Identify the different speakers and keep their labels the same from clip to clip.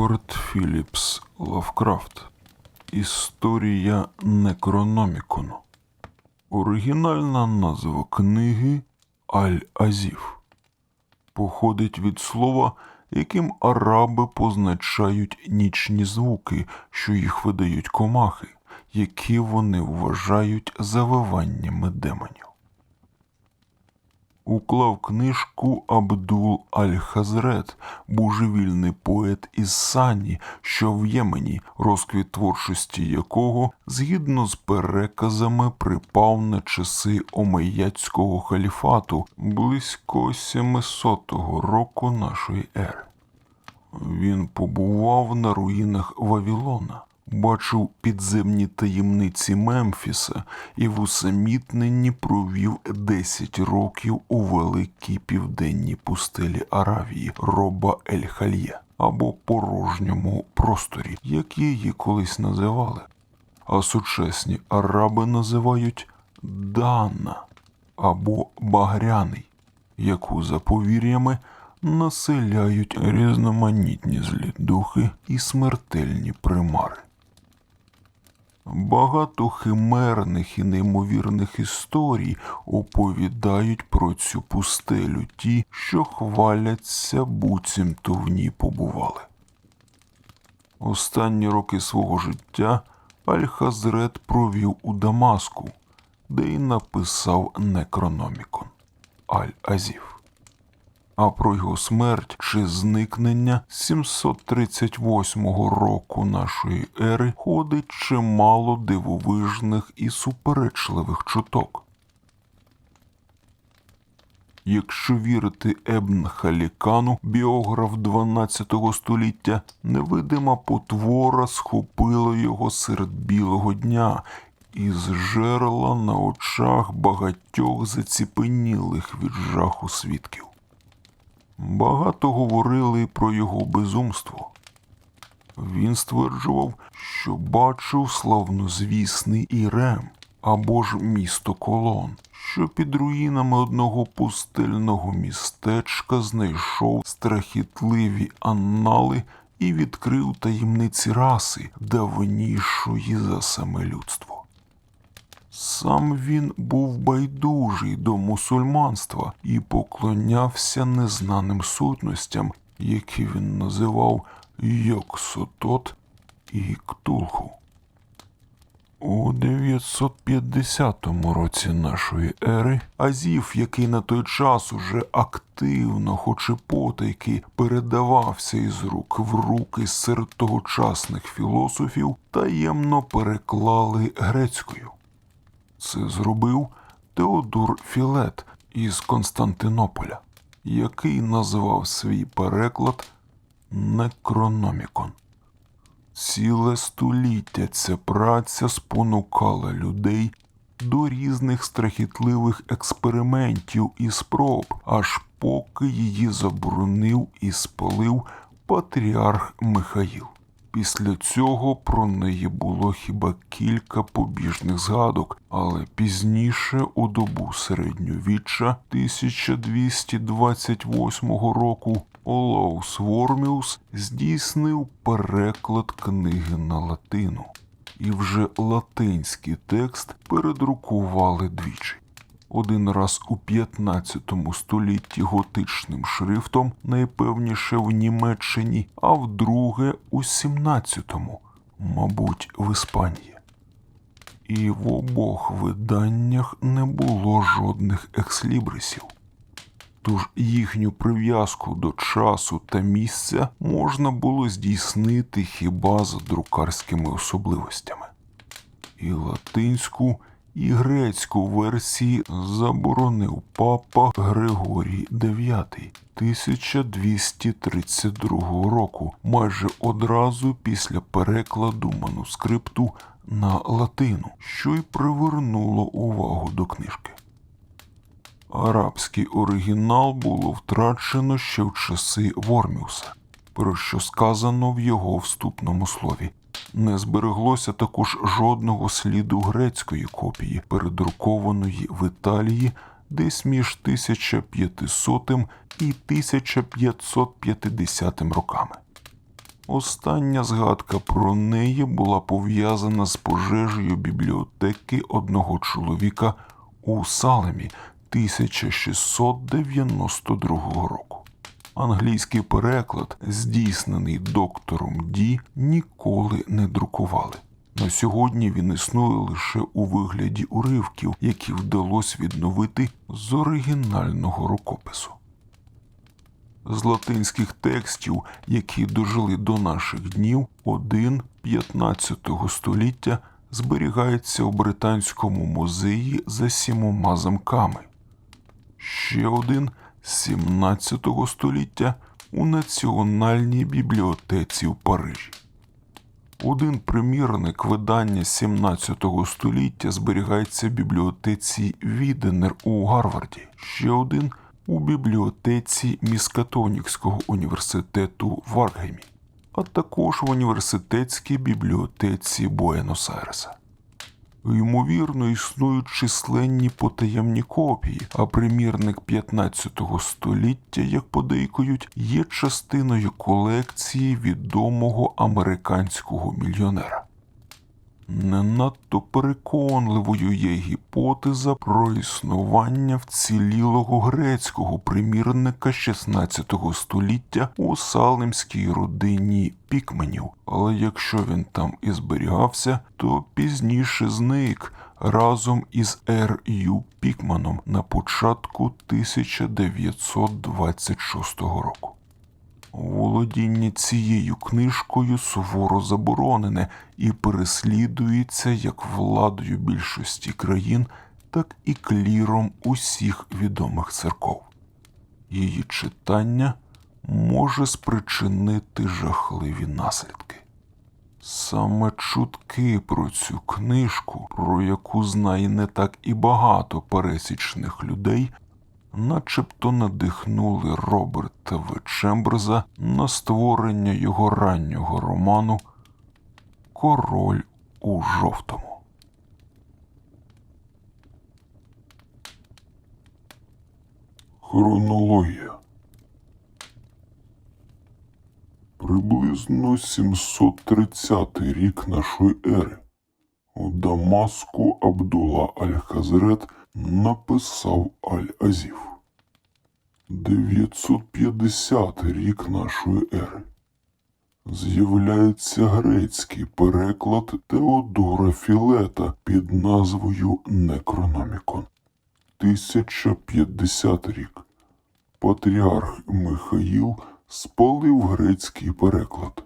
Speaker 1: Едвард Філіпс Лавкрафт. Історія Некрономікону. Оригінальна назва книги Аль-Азів. Походить від слова, яким араби позначають нічні звуки, що їх видають комахи, які вони вважають завиваннями демонів. Уклав книжку Абдул Аль-Хазрет, божевільний поет із Сані, що в Ємені, розквіт творчості якого, згідно з переказами, припав на часи Омейяцького халіфату близько 700 року нашої ери. Він побував на руїнах Вавілона, бачив підземні таємниці Мемфіса і в усамітненні провів 10 років у великій південній пустелі Аравії Роба Ель-Хальє або порожньому просторі, як її колись називали. А сучасні араби називають Дана або Багряний, яку за повір'ями населяють різноманітні злі духи і смертельні примари. Багато химерних і неймовірних історій оповідають про цю пустелю ті, що хваляться, буцімто в ній побували. Останні роки свого життя Аль-Хазрет провів у Дамаску, де й написав Некрономікон Аль-Азів. А про його смерть чи зникнення 738 року нашої ери ходить чимало дивовижних і суперечливих чуток. Якщо вірити Ебн Халікану, біограф 12 століття, невидима потвора схопила його серед білого дня і зжерла на очах багатьох заціпенілих від жаху свідків. Багато говорили про його безумство. Він стверджував, що бачив славнозвісний Ірем або ж місто Колон, що під руїнами одного пустельного містечка знайшов страхітливі аннали і відкрив таємниці раси, давнішої за саме людство. Сам він був байдужий до мусульманства і поклонявся незнаним сутностям, які він називав Йоксотот і Ктулху. У 950 році нашої ери Азів, який на той час уже активно, хоч і потайки, передавався із рук в руки серед тогочасних філософів, таємно переклали грецькою. Це зробив Теодор Філет із Константинополя, який назвав свій переклад Некрономікон. Ціле століття ця праця спонукала людей до різних страхітливих експериментів і спроб, аж поки її заборонив і спалив патріарх Михаїл. Після цього про неї було хіба кілька побіжних згадок, але пізніше, у добу середньовіччя 1228 року, Олаус Ворміус здійснив переклад книги на латину, і вже латинський текст передрукували двічі. Один раз у 15 столітті готичним шрифтом, найпевніше в Німеччині, а вдруге у 17-му, мабуть, в Іспанії. І в обох виданнях не було жодних екслібрисів. Тож їхню прив'язку до часу та місця можна було здійснити хіба за друкарськими особливостями. І латинську, і грецьку версії заборонив папа Григорій IX 1232 року, майже одразу після перекладу манускрипту на латину, що й привернуло увагу до книжки. Арабський оригінал було втрачено ще в часи Ворміуса, про що сказано в його вступному слові. Не збереглося також жодного сліду грецької копії, передрукованої в Італії десь між 1500 і 1550 роками. Остання згадка про неї була пов'язана з пожежею бібліотеки одного чоловіка у Салемі 1692 року. Англійський переклад, здійснений доктором Ді, ніколи не друкували. На сьогодні він існує лише у вигляді уривків, які вдалося відновити з оригінального рукопису. З латинських текстів, які дожили до наших днів, один 15 століття зберігається у Британському музеї за сімома замками. Ще один 17 століття у Національній бібліотеці в Парижі. Один примірник видання 17 століття зберігається в бібліотеці Віденер у Гарварді, ще один у бібліотеці Міскатонікського університету в Аркгемі, а також в університетській бібліотеці Буенос-Айреса. Ймовірно, існують численні потаємні копії, а примірник 15 століття, як подейкують, є частиною колекції відомого американського мільйонера. Не надто переконливою є гіпотеза про існування вцілілого грецького примірника 16 століття у салемській родині пікменів, але якщо він там і зберігався, то пізніше зник разом із Р. Ю. Пікманом на початку 1926 року. Володіння цією книжкою суворо заборонене і переслідується як владою більшості країн, так і кліром усіх відомих церков. Її читання може спричинити жахливі наслідки. Саме чутки про цю книжку, про яку знає не так і багато пересічних людей, начебто надихнули Роберта В. Чемберза на створення його раннього роману Король у жовтому. Хронологія Приблизно 730 рік нашої ери. У Дамаску Абдулла Аль-Хазрет написав Аль-Азів. 950 рік нашої ери. З'являється грецький переклад Теодора Філета під назвою Некрономікон. 1050 рік. Патріарх Михаїл спалив грецький переклад.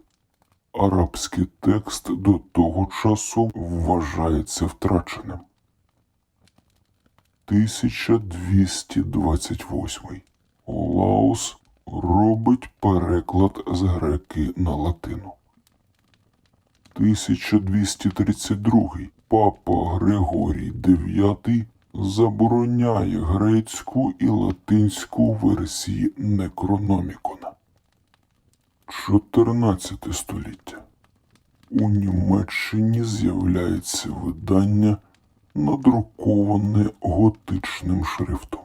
Speaker 1: Арабський текст до того часу вважається втраченим. 1228. Лаус робить переклад з греки на латину. 1232. Папа Григорій IX забороняє грецьку і латинську версії Некрономікона. 14 століття. У Німеччині з'являється видання, надруковане готичним шрифтом.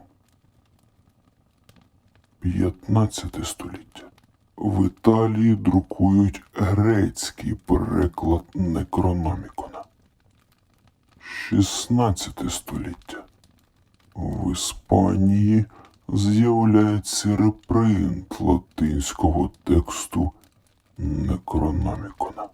Speaker 1: 15 століття. В Італії друкують грецький переклад Некрономікона. 16 століття. В Іспанії з'являється репринт латинського тексту Некрономікона.